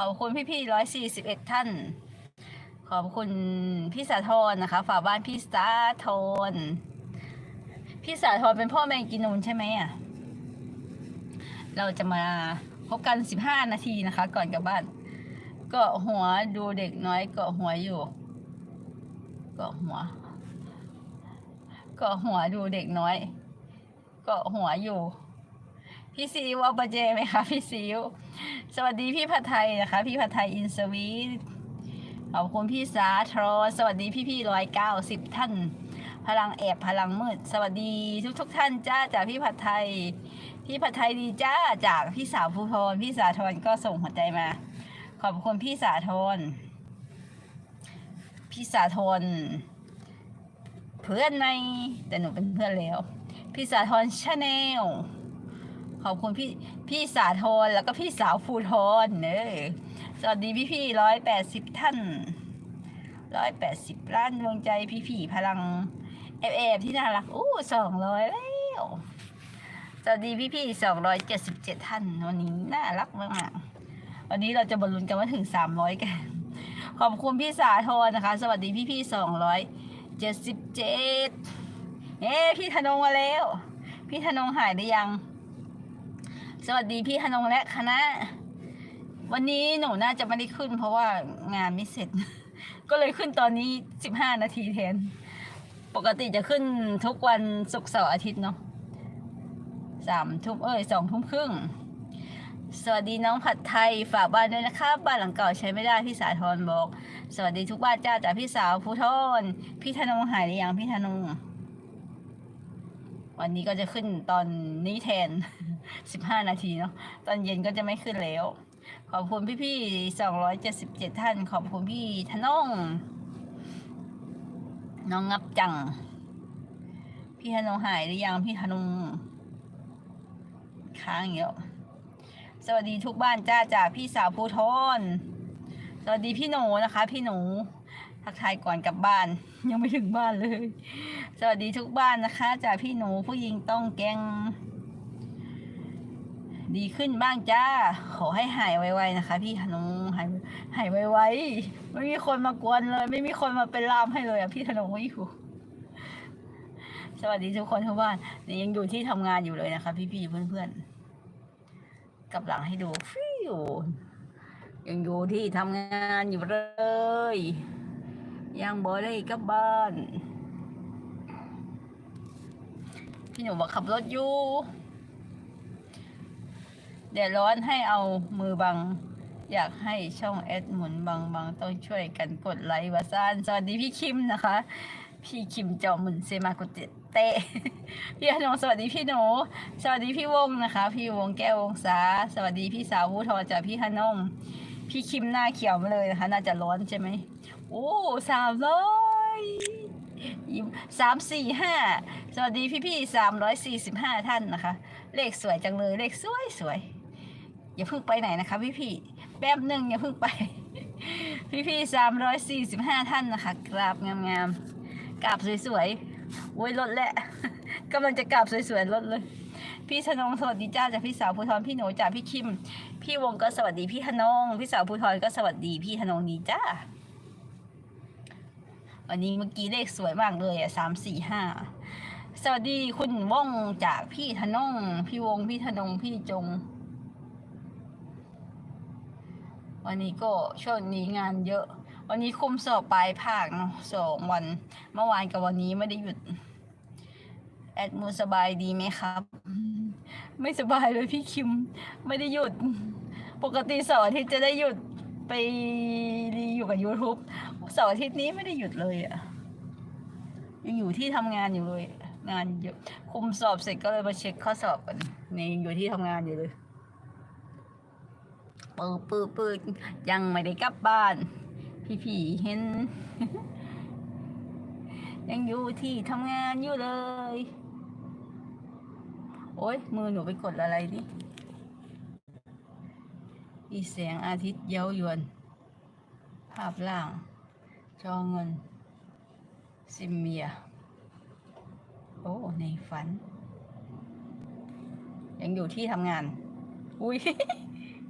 ขอบคุณพี่ๆร้อยสี่สิบเอ็ดท่าน ขอบคุณพี่สาธรนะคะ ฝากบ้านพี่สาธรพี่สาธรเป็นพ่อแมงกินนูนใช่ไหมอะ เราจะมาพบกันสิบห้านาทีนะคะ ก่อนกลับบ้านเกาะหัวดูเด็กน้อยเกาะหัวอยู่เกาะหัวเกาะหัวดูเด็กน้อยเกาะหัวอยู่ พี่ซิวอาปเจไหมคะพี่ซิวสวัสดีพี่ผัดไทยนะคะ พี่ผัดไทยอินสวีทขอบคุณพี่สาทรสวัสดีพี่พี่ร้อยเก้าสิบท่าน พลังแอบพลังมืด สวัสดีทุกทุกท่านจ้าจากพี่ผัดไทย พี่ผัดไทยดีจ้าจากพี่สาวภูทรพี่สาธรก็ส่งหัวใจมา ขอบคุณพี่สาธรพี่สาธรเพื่อนในแต่หนูเป็นเพื่อนแล้ว พี่สาธรชาแนล อบคุณพี่พี่สาธรแล้วก็พี่สาวภูทรเนอสวัสดีพี่พี่ร้อยแปดสิบท่านร้อยแปดสิบล้านดวงใจพี่พี่พลังเอฟเอฟที่น่ารักอู้สองร้อยแล้วสวัสดีพี่พี่สองร้อยเจ็ดสิบเจ็ดท่านวันนี้น่ารักมากๆวันนี้เราจะบรรลุนกันว่าถึงสามร้อยกันขอบคุณพี่สาธรนะคะ สวัสดีพี่พี่สองร้อยเจ็ดสิบเจ็ดเอ๊พี่ธนงมาแล้ว พี่ธนงหายหรือยัง สวัสดีพี่ธนงและคณะ วันนี้หนูน่าจะไม่ได้ขึ้น เพราะว่างานไม่เสร็จ ก็เลยขึ้นตอนนี้สิบห้านาทีแทน ปกติจะขึ้นทุกวันศุกร์เสาร์อาทิตย์เนาะสามทุ่มเอ้ยสองทุ่มครึ่ง สวัสดีน้องผัดไทยฝากบ้านด้วยนะคะบ้านหลังเก่าใช้ไม่ได้พี่สาธรบอก สวัสดีทุกบ้านจ้าจากพี่สาวภูทรพี่ธนงหายหรือยังพี่ธนง วันนี้ก็จะขึ้นตอนนี้แทนสิบห้านาทีเนาะ ตอนเย็นก็จะไม่ขึ้นแล้ว ขอบคุณพี่ๆสองร้อยเจ็ดสิบเจ็ดท่าน ขอบคุณพี่ธนง น้องงับจัง พี่ธนงหายหรือยังพี่ธนง ค้างเยอะ สวัสดีทุกบ้านจ้าจากพี่สาวภูทร สวัสดีพี่หนูนะคะ พี่หนู ทักทายก่อนกลับบ้าน ยังไม่ถึงบ้านเลย สวัสดีทุกบ้านนะคะ จากพี่หนูผู้หญิงต้องแกง ดีขึ้นบ้างจ้า ขอให้หายไวๆนะคะ พี่ธนงหายหายไวๆไม่มีคนมากวนเลย ไม่มีคนมาเป็นล่ามให้เลยอะพี่ธนงไม่อยู่สวัสดีทุกคนทุกบ้านนี่ยังอยู่ที่ทำงานอยู่เลยนะคะ พี่ๆเพื่อนๆกลับหลังให้ดูฟิวยังอยู่ที่ทำงานอยู่เลย ยังบ่ได้กลับบ้าน พี่หนูบอกขับรถอยู่เดี๋ยวร้อนให้เอามือบัง อยากให้ช่องแอดหมุนบังบังต้องช่วยกันกดไลค์วาซานสวัสดีพี่คิมนะคะ พี่คิมจอมหมุนเซมากุเตเตพี่ขนงสวัสดีพี่หนูสวัสดีพี่วงนะคะ พี่วงแก้ววงศาสวัสดีพี่สาววูทอจากพี่ขนง พี่คิมหน้าเขียวมาเลยนะคะน่าจะร้อนใช่ไหมโอ้สามร้อยสามสี่ห้าสวัสดีพี่พี่สามร้อยสี่สิบห้าท่านนะคะ เลขสวยจังเลยเลขสวยสวยอย่าเพิ่งไปไหนนะคะ พี่พี่แป๊บหนึ่งอย่าเพิ่งไป พี่พี่สามร้อยสี่สิบห้าท่านนะคะกราบงามๆกราบสวยๆโอ้ยลดแหละกำลังจะกราบสวยๆลดเลย พี่ธนงสวัสดีจ้าจากพี่สาวภูทรพี่หนูจากพี่คิม พี่วงก็สวัสดีพี่ธนง พี่สาวภูทรก็สวัสดีพี่ธนงดีจ้าวันนี้เมื่อกี้เลขสวยมากเลยอะสามสี่ห้าสวัสดีคุณว่องจากพี่ธนง พี่วงพี่ธนงพี่จง วันนี้ก็ช่วงนี้งานเยอะ วันนี้คุมสอบปลายภาคเนาะสองวัน เมื่อวานกับวันนี้ไม่ได้หยุด แอดมูสบายดีไหมครับ ไม่สบายเลยพี่คิม ไม่ได้หยุด ปกติเสาร์อาทิตย์จะได้หยุดไปรีอยู่กับ YouTube เสาร์อาทิตย์นี้ไม่ได้หยุดเลยอะยังอยู่ที่ทำงานอยู่เลย งานเยอะคุมสอบเสร็จก็เลยมาเช็คข้อสอบกันนี่ยังอยู่ที่ทำงานอยู่เลยปืดปืดปืดยังไม่ได้กลับบ้าน พี่ผีเห็น ยังอยู่ที่ทำงานอยู่เลย โอ้ยมือหนูไปกดอะไรนี่มีแสงอาทิตย์เย้ายวน ภาพล่าง จอเงิน ซิมเมีย โอ้ ในฝัน ยังอยู่ที่ทำงาน อุ้ย